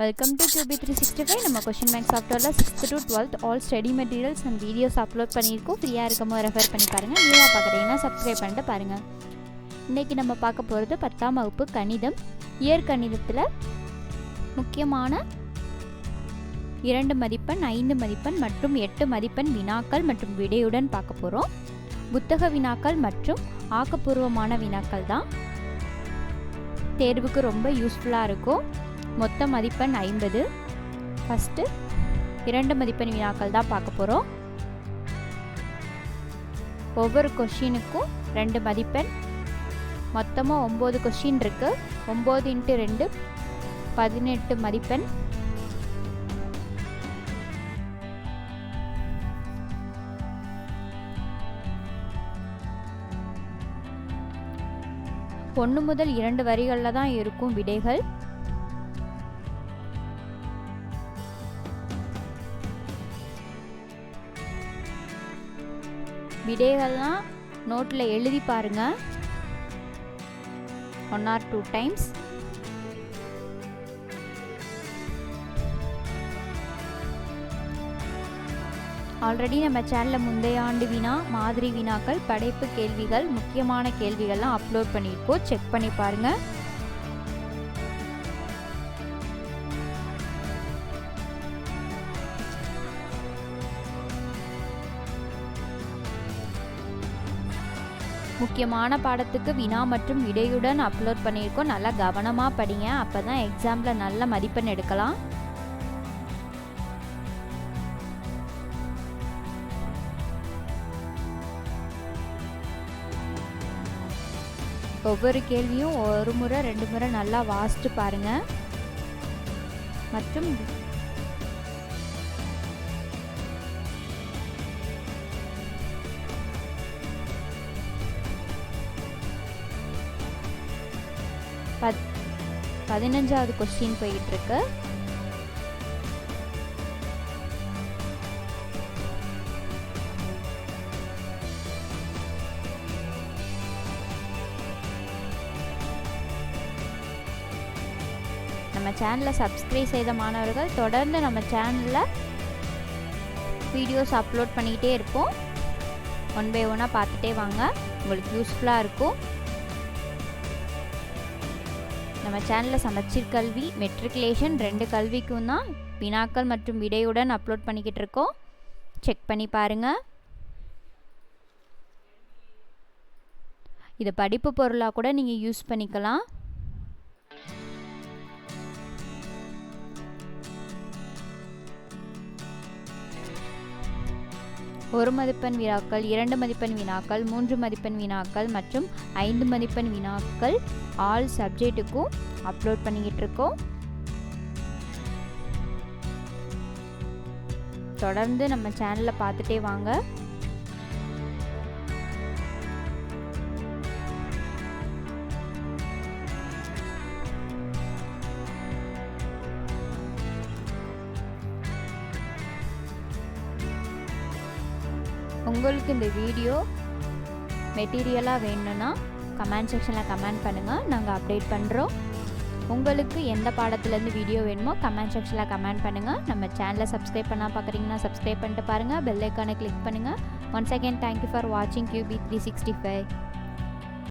Welcome to QB three sixty five நம்ம question bank சாஃப்ட்வேரில் sixth to twelfth all study materials and videos upload பண்ணியிருக்கோம். ஃப்ரீயாக இருக்கும்போது refer பண்ணி பாருங்கள் நியூவாக பார்க்குறீங்கன்னா சப்ஸ்கிரைப் பண்ணிட்டு பாருங்கள் இன்றைக்கி நம்ம பார்க்க போகிறது பத்தாம் வகுப்பு கணிதம். இயற்கணிதத்தில் முக்கியமான இரண்டு மதிப்பெண் ஐந்து மதிப்பெண் மற்றும் எட்டு மதிப்பெண் வினாக்கள் மற்றும் விடையுடன் பார்க்க போகிறோம் புத்தக வினாக்கள் மற்றும் ஆக்கப்பூர்வமான வினாக்கள் தான். தேர்வுக்கு ரொம்ப யூஸ்ஃபுல்லாக இருக்கும். மொத்த மதிப்பெண் ஐம்பது. ஃபஸ்ட்டு இரண்டு மதிப்பெண் வினாக்கள் தான் பார்க்க போகிறோம் ஒவ்வொரு கொஷினுக்கும் ரெண்டு மதிப்பெண். மொத்தமாக ஒம்பது கொஷின் இருக்குது ஒம்பது இன்ட்டு ரெண்டு பதினெட்டு மதிப்பெண். ஒன்று முதல் இரண்டு வரிகளில் தான் இருக்கும் விடைகள். விடைகள்லாம் நோட்டில் எழுதி பாருங்க. One or two times already நம்ம சேனலில் முந்தைய ஆண்டு வினா மாதிரி வினாக்கள் படைப்பு கேள்விகள் முக்கியமான கேள்விகள்லாம் அப்லோட் பண்ணியிருக்கோம். செக் பண்ணி பாருங்கள் முக்கியமான பாடத்துக்கு வினா மற்றும் விடையுடன் அப்லோட் பண்ணியிருக்கோம். நல்லா கவனமாக படிங்க. அப்போ தான் எக்ஸாமில் நல்ல மதிப்பெண் எடுக்கலாம். ஒவ்வொரு கேள்வியும் ஒரு முறை ரெண்டு முறை நல்லா வாசித்து பாருங்க. மற்றும் பத் பதினஞ்சாவது கொஸ்டின் போயிட்டுருக்கு. நம்ம சேனலை சப்ஸ்கிரைப் செய்த மாணவர்கள் தொடர்ந்து நம்ம சேனலில் வீடியோஸ் அப்லோட் பண்ணிக்கிட்டே இருப்போம். ஒன் பை ஒன்னாக பார்த்துட்டே வாங்க. உங்களுக்கு யூஸ்ஃபுல்லாக இருக்கும். நம்ம சேனலில் சமச்சீர் கல்வி மெட்ரிகுலேஷன் ரெண்டு கல்விக்கும் தான் வினாக்கள் மற்றும் விடையுடன் அப்லோட் பண்ணிக்கிட்டு இருக்கோம். செக் பண்ணி பாருங்கள் இதை படிப்பு பொருளாக கூட நீங்கள் யூஸ் பண்ணிக்கலாம். ஒரு மதிப்பெண் வினாக்கள் இரண்டு மதிப்பெண் வினாக்கள் மூன்று மதிப்பெண் வினாக்கள் மற்றும் ஐந்து மதிப்பெண் வினாக்கள் ஆல் சப்ஜெக்ட்டுக்கும் அப்லோட் பண்ணிக்கிட்டு இருக்கோம். தொடர்ந்து நம்ம சேனலில் பார்த்துட்டே வாங்க. உங்களுக்கு இந்த வீடியோ மெட்டீரியலாக வேணும்னா கமெண்ட் செக்ஷனில் கமெண்ட் பண்ணுங்கள் நாங்கள் அப்டேட் பண்ணுறோம் உங்களுக்கு எந்த பாடத்துலேருந்து வீடியோ வேணுமோ கமெண்ட் செக்ஷனில் கமெண்ட் பண்ணுங்கள் நம்ம சேனலை சப்ஸ்கிரைப் பண்ணால் பார்க்குறீங்கன்னா சப்ஸ்கிரைப் பண்ணிட்டு பாருங்கள் பெல் ஐக்கானை கிளிக் பண்ணுங்கள் once again thank you for வாட்சிங் கியூபி த்ரீ சிக்ஸ்டி ஃபைவ்